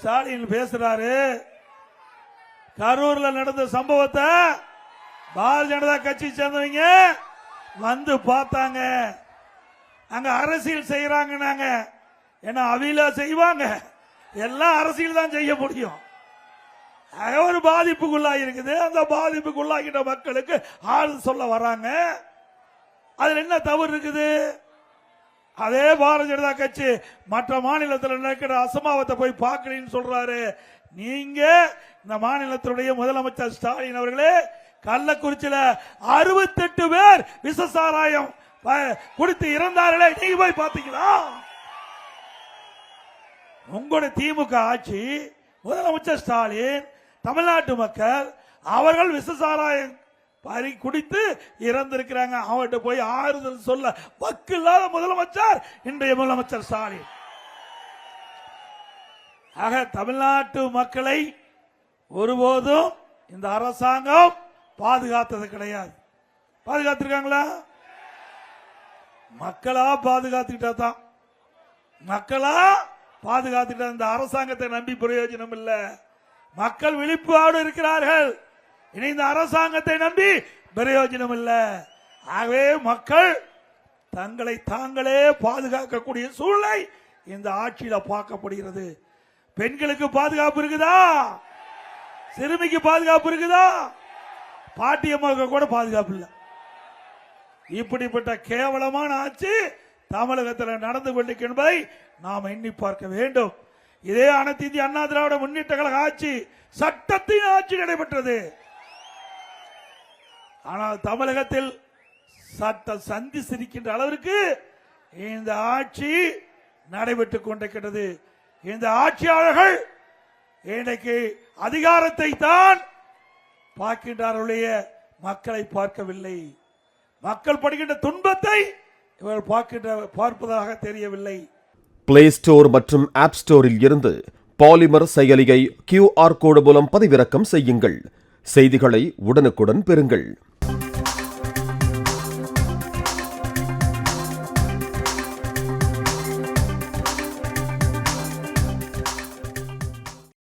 ஸ்டாலின் பேசுறாரு. கரூர்ல நடந்த சம்பவத்தை பாரதிய ஜனதா கட்சி சேர்ந்தவங்க வந்து பார்த்தாங்க. அங்க அரசியல் செய்யறாங்கன்னாங்க ஏன்னா அவில செய்வாங்க? எல்லாம் அரசியல் தான் செய்ய முடியும். ஒரு பாதிப்புக்குள்ளாகி இருக்குது அந்த பாதிப்புக்குள்ளாகிட்ட மக்களுக்கு ஆள் சொல்ல வராங்க. அதுல என்ன தவறு இருக்குது? அதே பாரதிய ஜனதா கட்சி மற்ற மாநிலத்தில் நடக்கிற அசம்பாவத்தை போய் பார்க்கலன்னு சொல்றாரு. நீங்க இந்த மாநிலத்தினுடைய முதலமைச்சர் ஸ்டாலின் அவர்களே கள்ளக்குறிச்சியில அறுபத்தெட்டு பேர் விசசாராயம் ப- குடித்து இறந்தார்களே நீங்க போய் பாத்தீங்களா உங்களுடைய திமுக ஆட்சி முதலமைச்சர் ஸ்டாலின் தமிழ்நாட்டு மக்கள் அவர்கள் விசசாராயம் பறி குடித்து இறந்திருக்கிறாங்க. அவர்கிட்ட போய் ஆறுதல் சொல்ல வக்கு இல்லாத முதலமைச்சர் இன்றைய முதலமைச்சர் ஸ்டாலின். ஆக தமிழ்நாட்டு மக்களை ஒருபோதும் இந்த அரசாங்கம் பாதுகாத்தது கிடையாது. பாதுகாத்திருக்காங்களா? மக்களா பாதுகாத்துக்கிட்டா தான். மக்களா பாதுகாத்துக்கிட்ட இந்த அரசாங்கத்தை நம்பி பிரயோஜனம் இல்லை. மக்கள் விழிப்பாடு இருக்கிறார்கள். இனி இந்த அரசாங்கத்தை நம்பி பிரயோஜனம் இல்லை ஆகவே மக்கள் தங்களை தாங்களே பாதுகாக்கக்கூடிய சூழ்நிலை இந்த ஆட்சியில பார்க்கப்படுகிறது. பெண்களுக்கு பாதுகாப்பு இருக்குதா? சிறுமிக்கு பாதுகாப்பு இருக்குதா? பாட்டியம்மாவுக்கு கூட பாதுகாப்பு இல்லை. இப்படிப்பட்ட கேவலமான ஆட்சி தமிழகத்தில் நடந்து கொண்டிருக்கிறது என்பதை நாம் எண்ணி பார்க்க வேண்டும். இதே அனைத்து இந்திய அண்ணா திராவிட முன்னேற்ற கழக ஆட்சி சட்டத்தின் ஆட்சி நடைபெற்றது. ஆனால் தமிழகத்தில் சட்ட சந்தி சிரிக்கின்ற அளவிற்கு இந்த ஆட்சி நடைபெற்றுக் கொண்டிருக்கிறது இந்த ஆட்சியாளர்கள் இன்றைக்கு அதிகாரத்தை தான் பார்க்கின்றார்களுடைய மக்களை பார்க்கவில்லை. மக்கள் படுகின்ற துன்பத்தை இவர்கள் பார்க்கின்ற பார்ப்பதாக தெரியவில்லை. பிளே ஸ்டோர் மற்றும் ஆப் ஸ்டோரில் இருந்து பாலிமர் செயலியை கியூஆர் கோடு மூலம் பதிவிறக்கம் செய்யுங்கள். செய்திகளை உடனுக்குடன் பெறுங்கள்.